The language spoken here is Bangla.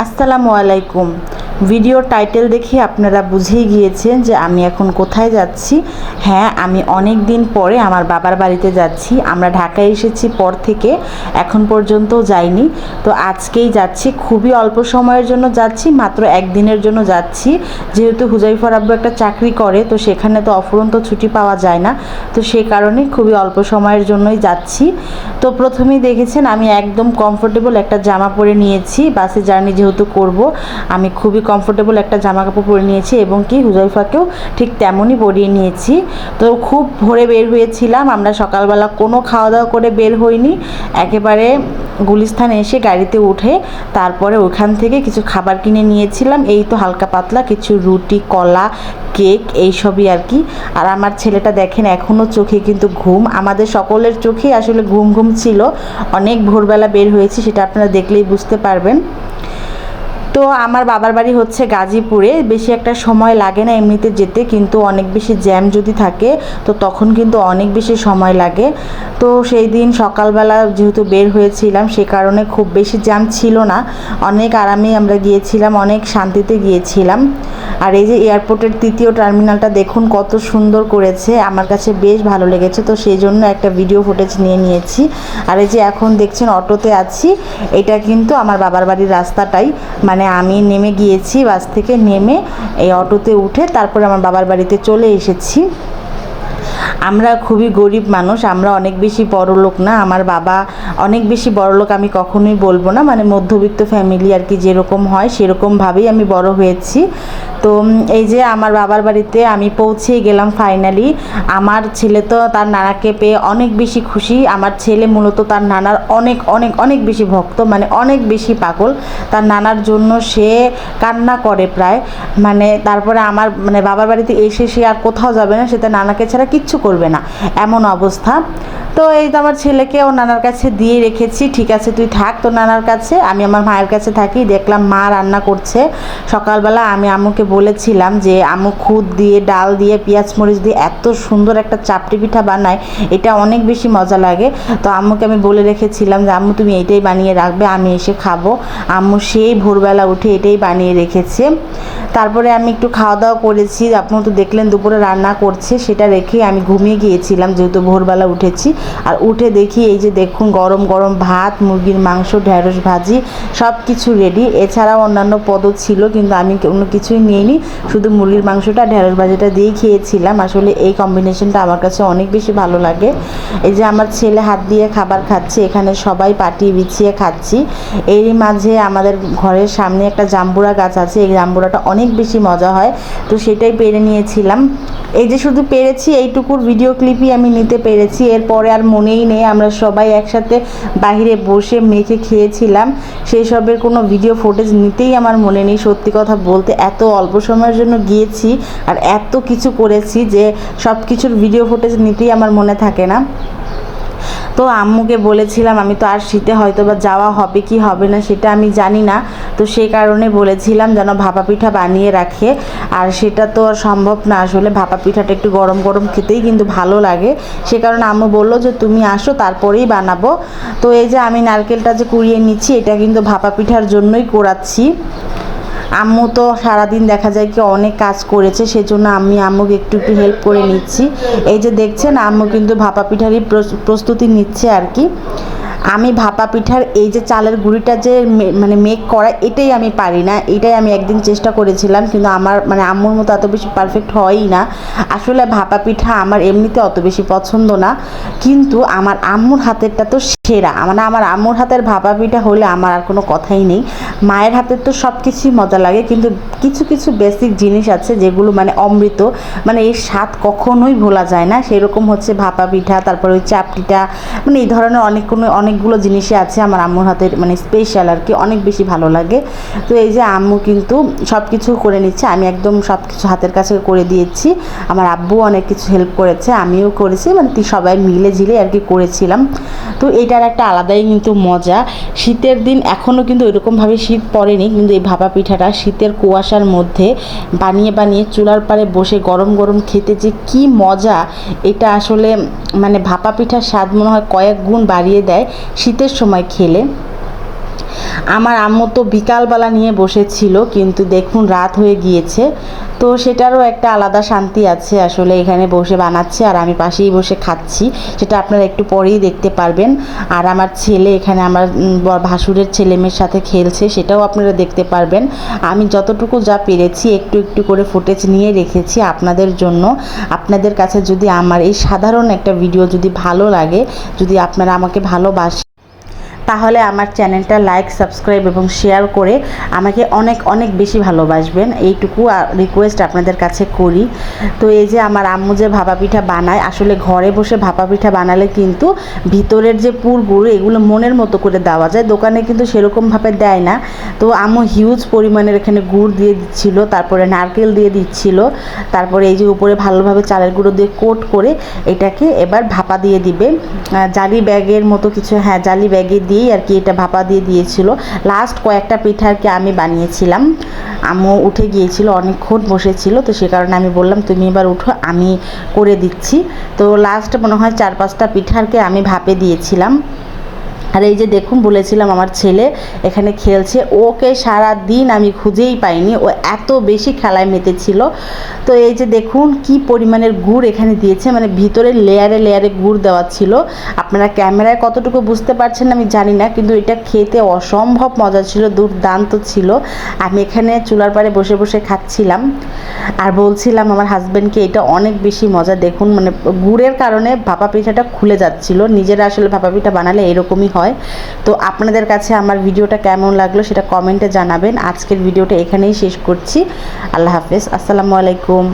আসসালামু আলাইকুম। ভিডিও টাইটেল দেখে আপনারা বুঝেই গিয়েছেন যে আমি এখন কোথায় যাচ্ছি। হ্যাঁ আমি অনেক দিন পরে আমার বাবার বাড়িতে যাচ্ছি। আমরা ঢাকায় এসেছি পর থেকে, এখন পর্যন্ত যাইনি। তো আজকেই যাচ্ছি, খুবই অল্প সময়ের জন্য যাচ্ছি, মাত্র একদিনের জন্য যাচ্ছি। যেহেতু হুজাইফর আব্বু একটা চাকরি করে, তো সেখানে তো অফুরন্ত ছুটি পাওয়া যায় না। তো সে কারণে খুবই অল্প সময়ের জন্যই যাচ্ছি। তো প্রথমেই দেখেছেন, আমি একদম কমফোর্টেবল একটা জামা পরে নিয়েছি। বাসে জার্নি যেহেতু করব, আমি খুবই কমফোর্টেবল একটা জামা কাপড় পরে নিয়েছি এবং কি হুজাইফাকেও ঠিক তেমনই পরিয়ে নিয়েছি। তো খুব ভোরে বের হয়েছিলাম, আমরা সকালবেলা কোনো খাওয়া দাওয়া করে বের হইনি। একেবারে গুলিস্থান এসে গাড়িতে উঠে তারপরে ওখান থেকে কিছু খাবার কিনে নিয়েছিলাম। এই তো হালকা পাতলা কিছু রুটি, কলা, কেক, এইসবই আর কি। আর আমার ছেলেটা দেখেন এখনও চোখে কিন্তু ঘুম। আমাদের সকলের চোখেই আসলে ঘুম ঘুম ছিল। অনেক ভোরবেলা বের হয়েছি, সেটা আপনারা দেখলেই বুঝতে পারবেন। তো আমার বাবার বাড়ি হচ্ছে গাজীপুরে। বেশি একটা সময় লাগে না এমনিতে যেতে, কিন্তু অনেক বেশি জ্যাম যদি থাকে, তো তখন কিন্তু অনেক বেশি সময় লাগে। তো সেই দিন সকালবেলা যেহেতু বের হয়েছিলাম, সে কারণে খুব বেশি জ্যাম ছিল না। অনেক আরামেই আমরা গিয়েছিলাম, অনেক শান্তিতে গিয়েছিলাম। আর এই যে এয়ারপোর্টের তৃতীয় টার্মিনালটা দেখুন, কত সুন্দর করেছে। আমার কাছে বেশ ভালো লেগেছে, তো সেই জন্য একটা ভিডিও ফুটেজ নিয়ে নিয়েছি। আর এই যে এখন দেখছেন, অটোতে আছি। এটা কিন্তু আমার বাবার বাড়ির রাস্তাটাই। মানে আমি নেমে গিয়েছি, বাস থেকে নেমে এই অটোতে উঠে তারপরে আমার বাবার বাড়িতে চলে এসেছি। আমরা খুবই গরিব মানুষ, আমরা অনেক বেশি বড় লোক না। আমার বাবা অনেক বেশি বড় লোক আমি কখনোই বলব না। মানে মধ্যবিত্ত ফ্যামিলি আর কি যেরকম হয়, সেরকমভাবেই আমি বড় হয়েছি। তো এই যে আমার বাবার বাড়িতে আমি পৌঁছেই গেলাম ফাইনালি আমার ছেলে তো তার নানাকে পেয়ে অনেক বেশি খুশি। আমার ছেলে মূলত তার নানার অনেক অনেক অনেক বেশি ভক্ত মানে অনেক বেশি পাগল। তার নানার জন্য সে কান্না করে প্রায়। মানে তারপরে আমার মানে বাবার বাড়িতে এসে সে আর কোথাও যাবে না, সে তার নানাকে ছাড়া কিচ্ছু করবে না। এমন অবস্থা। তো এই তো আমার ছেলেকে ও নানার কাছে দিয়ে রেখেছি, ঠিক আছে, তুই থাক তো নানার কাছে, আমি আমার মায়ের কাছে থাকি, দেখলাম মা রান্না করছে। সকালবেলা আমি আম্মুকে বলেছিলাম যে আম্মু খুদ দিয়ে, ডাল দিয়ে, পেঁয়াজ মরিচ দিয়ে এত সুন্দর একটা চাপটি পিঠা বানায়, এটা অনেক বেশি মজা লাগে। তো আম্মুকে আমি বলে রেখেছিলাম যে, আম্মু, তুমি এটাই বানিয়ে রাখবে, আমি এসে খাব। আম্মু সেই ভোরবেলা উঠে এটাই বানিয়ে রেখেছে। তারপরে আমি একটু খাওয়া দাওয়া করেছি, আপনি তো দেখলেন দুপুরে রান্না করছে, সেটা রেখে আমি ঘুমিয়ে গিয়েছিলাম, যেহেতু ভোরবেলা উঠেছি। আর উঠে দেখি এই যে দেখুন গরম গরম ভাত, মুরগির মাংস, ঢেঁড়স ভাজি সব কিছু রেডি এছাড়াও অন্যান্য পদও ছিল, কিন্তু আমি কোনো কিছুই নিইনি। শুধু মুরগির মাংসটা, ঢেঁড়স ভাজিটা দিয়েই খেয়েছিলাম। আসলে এই কম্বিনেশনটা আমার কাছে অনেক বেশি ভালো লাগে। এই যে আমার ছেলে হাত দিয়ে খাবার খাচ্ছে, এখানে সবাই পাটি বিছিয়ে খাচ্ছি। এরই মাঝে আমাদের ঘরের সামনে একটা জাম্বুরা গাছ আছে, এই জাম্বুরাটা অনেক বেশি মজা হয়। তো সেটাই পেরে নিয়েছিলাম। এই যে শুধু পেরেছি, এইটুকুর ভিডিও ক্লিপই আমি নিতে পেরেছি। এরপরে আর মনেই নেই, আমরা সবাই একসাথে বাইরে বসে মেখে খেয়েছিলাম। সেই সবের কোনো ভিডিও ফুটেজ নিতেই আমার মনে নেই, সত্যি কথা বলতে। এত অল্প সময়ের জন্য গিয়েছি আর এত কিছু করেছি যে সব কিছুর ভিডিও ফুটেজ নিতেই আমার মনে থাকে না। তো আম্মুকে বলেছিলাম, আমি তো আর শীতে হয়তো বা যাওয়া হবে কি হবে না সেটা আমি জানি না। তো সেই কারণে বলেছিলাম, যেন ভাপা পিঠা বানিয়ে রাখে। আর সেটা তো আর সম্ভব না। আসলে ভাপা পিঠাটা একটু গরম গরম খেতেই কিন্তু ভালো লাগে। সে কারণে আম্মু বলল যে, তুমি আসো, তারপরেই বানাবো। তো এই যে আমি নারকেলটা যে কুড়িয়ে নিচ্ছি, এটা কিন্তু ভাপা পিঠার জন্যই করাচ্ছি। আম্মু তো সারাদিন দেখা যায় কি অনেক কাজ করেছে, সেজন্য আমি আম্মুকে একটু একটু হেল্প করে নিচ্ছি। এই যে দেখছেন, আম্মু কিন্তু ভাপা পিঠারই প্রস্তুতি নিচ্ছে আর কি। আমি ভাপা পিঠার এই যে চালের গুঁড়িটা যে মানে মেক করা, এটাই আমি পারি না। এটাই আমি একদিন চেষ্টা করেছিলাম, কিন্তু আমার মানে আম্মুর মতো এত বেশি পারফেক্ট হয়ই না। আসলে ভাপা পিঠা আমার এমনিতে অত বেশি পছন্দ না, কিন্তু আমার আম্মুর হাতেরটা তো সেরা। মানে আমার আম্মুর হাতের ভাপা পিঠা হলে আমার আর কোনো কথাই নেই। মায়ের হাতের তো সব কিছুই মজা লাগে, কিন্তু কিছু কিছু বেসিক জিনিস আছে যেগুলো মানে অমৃত মানে এই স্বাদ কখনোই ভোলা যায় না। সেরকম হচ্ছে ভাপা পিঠা, তারপরে ওই চাপটিটা মানে এই ধরনের অনেক কোনো অনেকগুলো জিনিসই আছে আমার আম্মুর হাতের মানে স্পেশাল আর কি, অনেক বেশি ভালো লাগে। তো এই যে আম্মু কিন্তু সব কিছু করে নিচ্ছে, আমি একদম সব কিছু হাতের কাছে করে দিয়েছি। আমার আব্বু অনেক কিছু হেল্প করেছে, আমিও করেছি মানে সবাই মিলে ঝিলে আর কি করেছিলাম। তো এটার একটা আলাদাই কিন্তু মজা। শীতের দিন এখনও কিন্তু ওইরকমভাবে শীত পড়েনি, কিন্তু এই ভাপা পিঠাটা শীতের কুয়াশার মধ্যে বানিয়ে বানিয়ে চুলার পারে বসে গরম গরম খেতে যে কি মজা, এটা আসলে মানে ভাপা পিঠার স্বাদ মনে হয় কয়েক গুণ বাড়িয়ে দেয় শীতের সময় খেলে। আমার আম্মু তো বিকালবেলা নিয়ে বসেছিল, কিন্তু দেখুন রাত হয়ে গিয়েছে। তো সেটারও একটা আলাদা শান্তি আছে আসলে এখানে বসে বানাচ্ছে আর আমি পাশেই বসে খাচ্ছি। সেটা আপনারা একটু পরেই দেখতে পারবেন। আর আমার ছেলে এখানে আমার ভাসুরের ছেলে মেয়ের সাথে খেলছে, সেটাও আপনারা দেখতে পারবেন। আমি যতটুকু যা পেরেছি একটু একটু করে ফুটেজ নিয়ে রেখেছি আপনাদের জন্য। আপনাদের কাছে যদি আমার এই সাধারণ একটা ভিডিও যদি ভালো লাগে, যদি আপনারা আমাকে ভালোবাসেন তাহলে আমার চ্যানেলটা লাইক, সাবস্ক্রাইব এবং শেয়ার করে আমাকে অনেক অনেক বেশি ভালোবাসবেন। এইটুকু রিকোয়েস্ট আপনাদের কাছে করি। তো এই যে আমার আম্মু যে ভাপা পিঠা বানায়, আসলে ঘরে বসে ভাপা পিঠা বানালে কিন্তু ভিতরের যে পুরগুলো এগুলো মনের মতো করে দেওয়া যায়। দোকানে কিন্তু সেরকমভাবে দেয় না। তো আম্মু হিউজ পরিমাণের এখানে গুড় দিয়ে দিচ্ছিল, তারপরে নারকেল দিয়ে দিচ্ছিল, তারপরে এই যে উপরে ভালোভাবে চালের গুঁড়ো দিয়ে কোট করে এটাকে এবার ভাপা দিয়ে দিবে। জালি ব্যাগের মতো কিছু হ্যাঁ জালি ব্যাগে দিয়েই আর কি এটা ভাপা দিয়ে দিয়েছিল। লাস্ট কয়েকটা পিঠা আর কি আমি বানিয়েছিলাম। আম্মু উঠে গিয়েছিল, অনেকক্ষণ বসেছিল, তো সে কারণে আমি বললাম, তুমি এবার উঠো, আমি করে দিচ্ছি। তো লাস্ট মনে হয় চার পাঁচটা পিঠারকে আমি ভাপে দিয়েছিলাম। আর এই যে দেখুন, বলেছিলাম আমার ছেলে এখানে খেলছে। ওকে সারা দিন আমি খুঁজেই পাইনি। ও এত বেশি খেলায় মেতেছিল। তো এই যে দেখুন, কি পরিমাণের গুড় এখানে দিয়েছে। মানে ভিতরে লেয়ারে লেয়ারে গুড় দেওয়া ছিল। আপনারা ক্যামেরায় কতটুকু বুঝতে পারছেন আমি জানি না, কিন্তু এটা খেতে অসম্ভব মজা ছিল, দুর্দান্ত ছিল। আমি এখানে চুলার পাড়ে বসে বসে খাচ্ছিলাম। আর বলছিলাম আমার হাজব্যান্ডকে এটা অনেক বেশি মজা। দেখুন মানে গুড়ের কারণে ভাপা পিঠাটা খুলে যাচ্ছিল। নিজেরা আসলে ভাপা পিঠা বানালে এরকমই হয়। তো আপনাদের কাছে আমার ভিডিওটা কেমন লাগল সেটা কমেন্টে জানাবেন। আজকের ভিডিওটা এখানেই শেষ করছি। আল্লাহ হাফেজ। আসসালামু আলাইকুম।